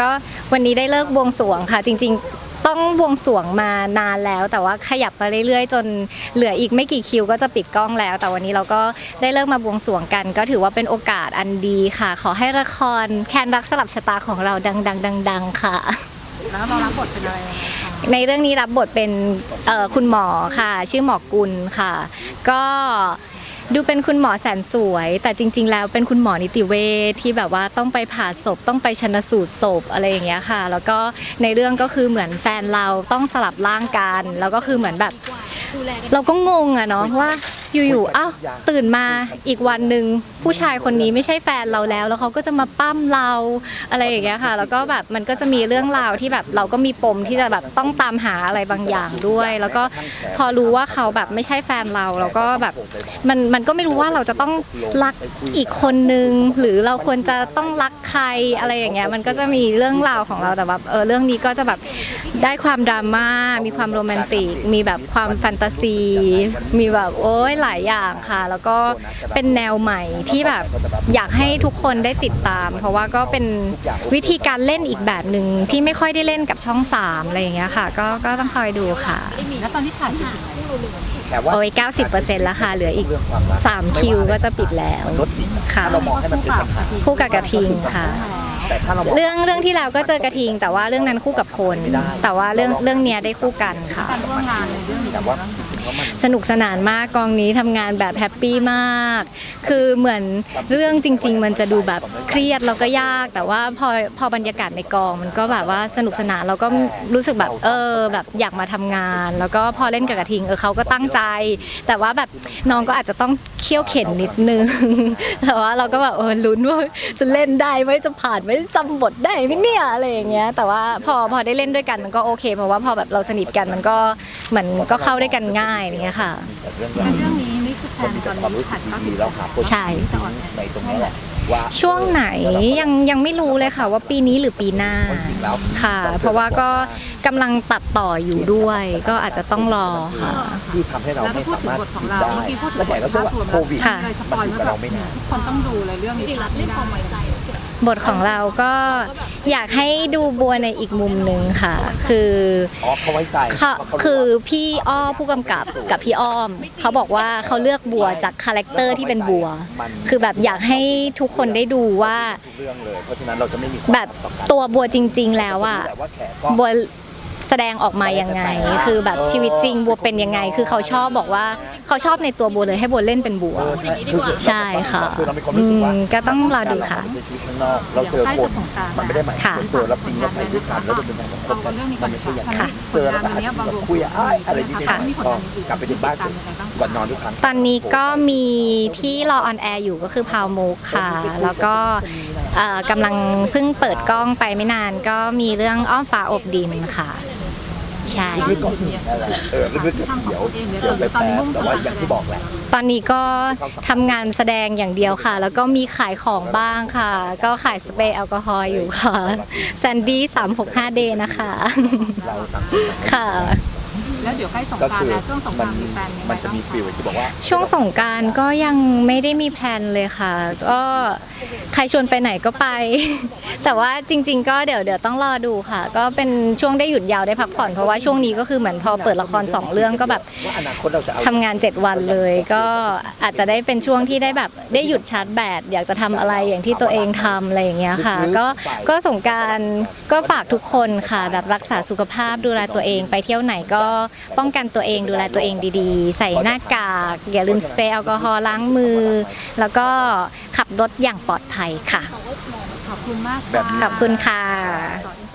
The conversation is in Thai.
ก็วันนี้ได้เลิกบวงสรวงค่ะ จริง ๆ ต้องบวงสรวงมานานแล้ว แต่ว่าขยับมาเรื่อยๆ จนเหลืออีกไม่กี่คิวก็จะปิดกล้องแล้ว แต่วันนี้เราก็ได้เลิกมาบวงสรวงกัน ก็ถือว่าเป็นโอกาสอันดีค่ะ ขอให้ละครแคนรักสลับชะตาของเราดังๆๆๆค่ะ แล้วเรารับบทเป็นอะไรยังไงคะในเรื่องนี้รับบทเป็นเอ่อคุณหมอค่ะ ชื่อหมอกุลค่ะ ก็ ดูเป็นคุณหมอแสนสวย แต่จริง ๆ แล้วเป็นคุณหมอนิติเวชที่แบบว่าต้องไปผ่าศพต้องไปชนสูตรศพอะไรอย่างเงี้ยค่ะ แล้วก็ในเรื่องก็คือเหมือนแฟนเราต้องสลับร่างกัน แล้วก็คือเหมือนแบบ เราก็งงอะเนาะว่า อยู่ๆอ้าวตื่นมาอีกวันหนึ่งผู้ชายคนนี้ไม่ใช่แฟนเราแล้ว แล้วเขาก็จะมาปั้มเราอะไรอย่างเงี้ยค่ะ แล้วก็แบบมันก็จะมีเรื่องราวที่แบบเราก็มีปมที่จะแบบต้องตามหาอะไรบางอย่างด้วย แล้วก็พอรู้ว่าเขาแบบไม่ใช่แฟนเราเราก็แบบมันมันก็ไม่รู้ว่าเราจะต้องรักอีกคนนึง หรือเราควรจะต้องรักใครอะไรอย่างเงี้ยมันก็จะมีเรื่องราวของเราแต่แบบเออเรื่องนี้ก็จะแบบได้ความดราม่ามีความโรแมนติก มีแบบความแฟนตาซี มีแบบโอ้ยหลายอย่างค่ะ แล้วก็เป็นแนวใหม่ที่แบบอยากให้ทุกคนได้ติดตาม เพราะว่าก็เป็นวิธีการเล่นอีกแบบหนึ่งที่ไม่ค่อยได้เล่นกับช่องสามอะไรอย่างเงี้ยค่ะ ก็ก็ต้องคอยดูค่ะแล้วตอนที่ถ่ายอยู่แต่ว่าโอ้ย90%แล้วค่ะเหลืออีกเรื่องความรัก3คิวก็จะปิดแล้วมันลดดิ่งค่ะถ้าเรามองให้มันเป็นปัญหาคู่กับกระทิงค่ะแต่ถ้าเรามองเรื่องเรื่องที่แล้วก็เจอกระทิง แต่ว่าเรื่องนั้นคู่กับพลแต่ว่าเรื่องเรื่องเนี้ยได้คู่กันค่ะการร่วมงานในเรื่องนี้ สนุกสนานมากกองนี้ทำงานแบบแฮปปี้มาก คือเหมือนเรื่องจริง ๆ มันจะดูแบบเครียดแล้วก็ยาก แต่ว่าพอพอบรรยากาศในกองมันก็แบบว่าสนุกสนานแล้วก็รู้สึกแบบเออแบบอยากมาทำงาน แล้วก็พอเล่นกับกระทิงเออเขาก็ตั้งใจ แต่ว่าแบบน้องก็อาจจะต้องเคี่ยวเข็นนิดนึง แต่ว่าเราก็แบบเออลุ้นว่าจะเล่นได้ไหมจะผ่านไหมจำบทได้ไหมเนี่ยอะไรอย่างเงี้ย แต่ว่าพอพอได้เล่นด้วยกันมันก็โอเคเพราะว่าพอแบบเราสนิทกันมันก็เหมือนก็เข้าด้วยกันง่ายอย่างเงี้ยค่ะ แต่เรื่องในเรื่องนี้นี่คือแทมันนมีตแต่อนความนี้รู้สึถ่ากยภาพดีๆแล้วหาคนใช่ในตรงนี้แหละว่าช่วงไหนยังยังไม่รู้เลยค่ะ ว่าปีนี้หรือปีหน้าจริงๆแล้วค่ะ เพราะว่าก็กำลังตัดต่ออยู่ด้วย ก็อาจจะต้องรอค่ะ ที่ทำให้เราแล้วไม่ถ้าพูดสาถึงมารถบทของคิดเราได้เมื่อกี้พูดถึงและแขกก็เชื่อว่าโควิด ค่ะอะไรสปมันอยอยู่ล์กับมาแบเราบไม่นานทุกคนต้องดูเลยเรื่องนี้พลาดไม่ได้ บทของเราก็อยากให้ดูบัวในอีกมุมหนึ่งค่ะ คืออ๋อเขาไว้ใจเขาว่าเขารู้คือพี่อ้อผู้กำกับกับพี่อ้อม เขาบอกว่าเขาเลือกบัวจากคาแรคเตอร์ที่เป็นบัว คือแบบอยากให้ทุกคนได้ดูว่าทุกเรื่องเลยเพราะฉะนั้นเราจะไม่มีความแบบต่อกันตัวบัวจริง ๆ แล้วอะแต่ว่าแขกก็บัวแสดงออกมายังไง คือแบบชีวิตจริงบัวเป็นยังไง คือเขาชอบบอกว่า เขาชอบในตัวบัวเลยให้บัวเล่นเป็นบัวเออใช่คือใช่ค่ะคือเรามีความรู้สึกว่าอืมก็ต้องรอดูค่ะเราไม่ใช่ชีวิตข้างนอกเราเจอคนมันไม่ได้หมายถึงเจอแล้วปีแล้วไปด้วยกันแล้วเป็นแบบคนกันมันไม่ใช่อย่างนั้นเจอแล้วก็อาจจะแบบคุยอะอะไรนิดๆหน่อยๆก็กลับไปถึงบ้านเสร็จวันนอนทุกครั้ง ตอนนี้ก็มีที่รอออนแอร์อยู่ก็คือพาวมุกค่ะ แล้วก็เอ่อกำลังเพิ่งเปิดกล้องไปไม่นานก็มีเรื่องอ้อมฟ้าอบดินค่ะใช่ ลึกๆก็มีอะไรเออลึกๆก็เสียวเสียวไปแป๊บแต่ว่าอย่างที่บอกแหละ ตอนนี้ก็ทำงานแสดงอย่างเดียวค่ะ แล้วก็มีขายของบ้างค่ะ ก็ขายสเปรย์แอลกอฮอล์อยู่ค่ะแซนดี้365 เดย์นะคะ เราต่างคนต่าง ค่ะ แล้วเดี๋ยวใกล้สงก็กรานคือต์แล้วช่วงสงกมัรานนต์มีแฟนยังไงมันจะบ้างมีคะฟิลที่บอกว่าช่วงสงกรารก็ยังไม่ได้มีแพลนเลยค่ะ ก็ใครชวนไปไหนก็ไป แต่ว่าจริง ๆ ก็เดี๋ยวเดี๋ยวต้องรอดูค่ะ ก็เป็นช่วงได้หยุดยาวได้พักผ่อนเพราะว่าช่วงนี้ก็คือเหมือนพอเปิดละครสองเรื่องก็แบบว่าอนาคตเราจะเอาทำงาน 7 วันเลย ก็อาจจะได้เป็นช่วงที่ได้แบบได้หยุดชาร์จแบตอยากจะทำอะไรอย่างที่ตัวเองทำอะไรอย่างเงี้ยค่ะ ก็ก็สงกรารก็ฝากทุกคนค่ะ แบบรักษาสุขภาพดูแลตัวเองไปเที่ยวไหนก็ป้องกันตัวเองดูแลตัวเองดีๆ ใส่หน้ากากอย่าลืมสเปรย์แอลกอฮอล์ล้างมือ แล้วก็ขับรถอย่างปลอดภัยค่ะ ขอบคุณมากแบบนี้ขอบคุณค่ะสวัสดี